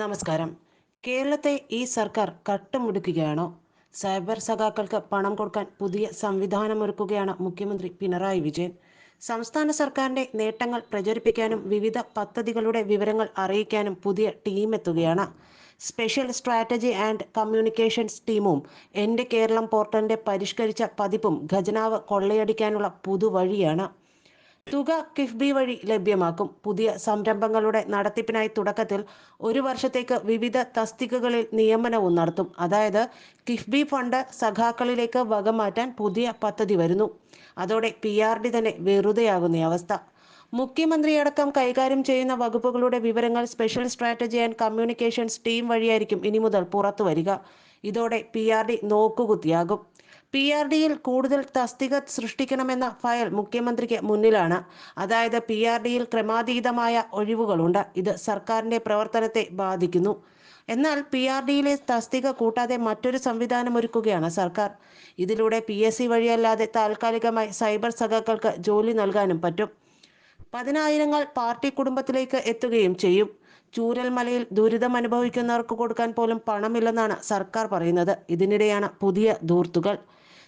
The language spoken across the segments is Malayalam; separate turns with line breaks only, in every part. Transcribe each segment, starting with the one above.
നമസ്കാരം. കേരളത്തെ ഈ സർക്കാർ കട്ടുമുടുക്കുകയാണോ? സൈബർ സഖാക്കൾക്ക് പണം കൊടുക്കാൻ പുതിയ സംവിധാനമൊരുക്കുകയാണ് മുഖ്യമന്ത്രി പിണറായി വിജയൻ. സംസ്ഥാന സർക്കാരിന്റെ നേട്ടങ്ങൾ പ്രചരിപ്പിക്കാനും വിവിധ പദ്ധതികളുടെ വിവരങ്ങൾ അറിയിക്കാനും പുതിയ ടീം എത്തുകയാണ് സ്പെഷ്യൽ സ്ട്രാറ്റജി ആൻഡ് കമ്മ്യൂണിക്കേഷൻസ് ടീമും എന്റെ കേരളം പോർട്ടലിന്റെ പരിഷ്കരിച്ച പതിപ്പും ഖജനാവ് കൊള്ളയടിക്കാനുള്ള പുതുവഴിയാണ്. തുക കിഫ്ബി വഴി ലഭ്യമാക്കും. പുതിയ സംരംഭങ്ങളുടെ നടത്തിപ്പിനായി തുടക്കത്തിൽ ഒരു വർഷത്തേക്ക് വിവിധ തസ്തികകളിൽ നിയമനവും നടത്തും. അതായത് കിഫ്ബി ഫണ്ട് സഖാക്കളിലേക്ക് വകമാറ്റാൻ പുതിയ പദ്ധതി വരുന്നു. അതോടെ പി ആർ ഡി തന്നെ വെറുതെയാകുന്ന അവസ്ഥ. മുഖ്യമന്ത്രിയടക്കം കൈകാര്യം ചെയ്യുന്ന വകുപ്പുകളുടെ വിവരങ്ങൾ special strategy and communications team വഴിയായിരിക്കും ഇനി മുതൽ പുറത്തു വരിക ഇതോടെ പി ആർ ഡി നോക്കുകുത്തിയാകും. പി ആർ ഡിയിൽ കൂടുതൽ തസ്തിക സൃഷ്ടിക്കണമെന്ന ഫയൽ മുഖ്യമന്ത്രിക്ക് മുന്നിലാണ്. അതായത് പി ആർ ഡിയിൽ ക്രമാതീതമായ ഒഴിവുകളുണ്ട്. ഇത് സർക്കാരിന്റെ പ്രവർത്തനത്തെ ബാധിക്കുന്നു. എന്നാൽ പി ആർ ഡിയിലെ തസ്തിക കൂട്ടാതെ മറ്റൊരു സംവിധാനം ഒരുക്കുകയാണ് സർക്കാർ. ഇതിലൂടെ പി എസ് സി വഴിയല്ലാതെ താൽക്കാലികമായി സൈബർ സഖാക്കൾക്ക് ജോലി നൽകാനും പറ്റും. പതിനായിരങ്ങൾ പാർട്ടി കുടുംബത്തിലേക്ക് എത്തുകയും ചെയ്യും. ചൂരൽമലയിൽ ദുരിതം അനുഭവിക്കുന്നവർക്ക് കൊടുക്കാൻ പോലും പണമില്ലെന്നാണ് സർക്കാർ പറയുന്നത്. ഇതിനിടെയാണ് പുതിയ ധൂർത്തുകൾ.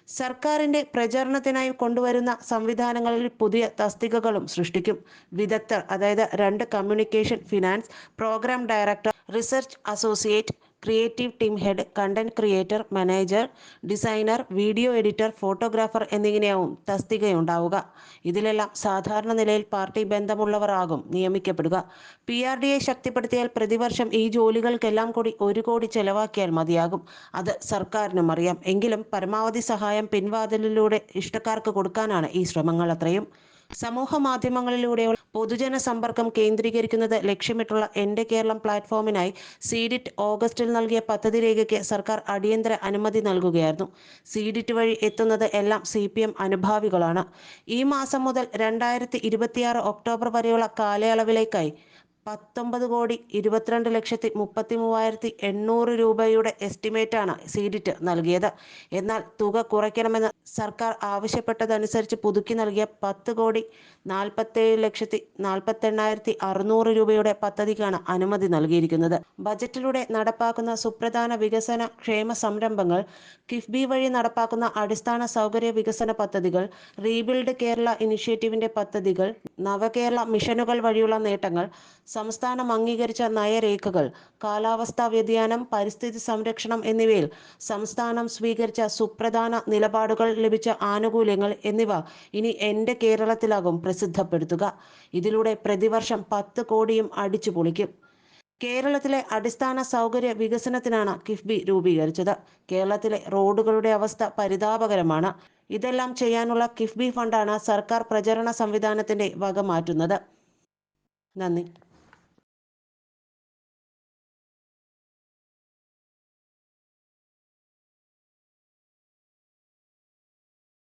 സർക്കാരിന്റെ പ്രചരണത്തിനായി കൊണ്ടുവരുന്ന സംവിധാനങ്ങളിൽ പുതിയ തസ്തികകളും സൃഷ്ടിക്കും. വിദഗ്ധർ അതായത് രണ്ട് communication finance program director research associate creative team head content creator manager designer video editor photographer എന്നിങ്ങനെയാവും തസ്തികയുണ്ടാവുക. ഇതിലെല്ലാം സാധാരണ നിലയിൽ പാർട്ടി ബന്ധമുള്ളവരാകും നിയമിക്കപ്പെടുക. പി ആർ ഡി എ ശക്തിപ്പെടുത്തിയാൽ പ്രതിവർഷം ഈ ജോലികൾക്കെല്ലാം കൂടി ഒരു കോടി ചെലവാക്കിയാൽ മതിയാകും. അത് സർക്കാരിനും അറിയാം. എങ്കിലും പരമാവധി സഹായം പിൻവാതിലിലൂടെ ഇഷ്ടക്കാർക്ക് കൊടുക്കാനാണ് ഈ ശ്രമങ്ങൾ അത്രയും. സമൂഹ മാധ്യമങ്ങളിലൂടെയുള്ള പൊതുജന സമ്പർക്കം കേന്ദ്രീകരിക്കുന്നത് ലക്ഷ്യമിട്ടുള്ള എന്റെ കേരളം പ്ലാറ്റ്ഫോമിനായി സീഡിറ്റ് ഓഗസ്റ്റിൽ നൽകിയ പദ്ധതി രേഖയ്ക്ക് സർക്കാർ അടിയന്തര അനുമതി നൽകുകയായിരുന്നു. സീഡിറ്റ് വഴി എത്തുന്നത് എല്ലാം സി പി എം അനുഭാവികളാണ്. ഈ മാസം മുതൽ രണ്ടായിരത്തി ഇരുപത്തിയാറ് ഒക്ടോബർ വരെയുള്ള കാലയളവിലേക്കായി പത്തൊമ്പത് കോടി ഇരുപത്തിരണ്ട് ലക്ഷത്തി മുപ്പത്തി മൂവായിരത്തി എണ്ണൂറ് രൂപയുടെ എസ്റ്റിമേറ്റാണ് സീഡിറ്റ് നൽകിയത്. എന്നാൽ തുക കുറയ്ക്കണമെന്ന് സർക്കാർ ആവശ്യപ്പെട്ടതനുസരിച്ച് പുതുക്കി നൽകിയ പത്ത് കോടി നാൽപ്പത്തേഴ് ലക്ഷത്തി നാൽപ്പത്തെണ്ണായിരത്തി അറുന്നൂറ് രൂപയുടെ പദ്ധതിക്കാണ് അനുമതി നൽകിയിരിക്കുന്നത്. ബജറ്റിലൂടെ നടപ്പാക്കുന്ന സുപ്രധാന വികസന ക്ഷേമ സംരംഭങ്ങൾ കിഫ്ബി വഴി നടപ്പാക്കുന്ന അടിസ്ഥാന സൗകര്യ വികസന പദ്ധതികൾ റീബിൽഡ് കേരള ഇനിഷ്യേറ്റീവിന്റെ പദ്ധതികൾ നവകേരള മിഷനുകൾ വഴിയുള്ള നേട്ടങ്ങൾ സംസ്ഥാനം അംഗീകരിച്ച നയരേഖകൾ കാലാവസ്ഥാ വ്യതിയാനം പരിസ്ഥിതി സംരക്ഷണം എന്നിവയിൽ സംസ്ഥാനം സ്വീകരിച്ച സുപ്രധാന നിലപാടുകൾ ലഭിച്ച ആനുകൂല്യങ്ങൾ എന്നിവ ഇനി എന്റെ കേരളത്തിലാകും പ്രസിദ്ധപ്പെടുത്തുക. ഇതിലൂടെ പ്രതിവർഷം പത്ത് കോടിയും അടിച്ചു പൊളിക്കും കേരളത്തിലെ അടിസ്ഥാന സൗകര്യ വികസനത്തിനാണ് കിഫ്ബി രൂപീകരിച്ചത്. കേരളത്തിലെ റോഡുകളുടെ അവസ്ഥ പരിതാപകരമാണ്. ഇതെല്ലാം ചെയ്യാനുള്ള കിഫ്ബി ഫണ്ടാണ് സർക്കാർ പ്രചരണ സംവിധാനത്തിന്റെ വക മാറ്റുന്നത് നന്ദി.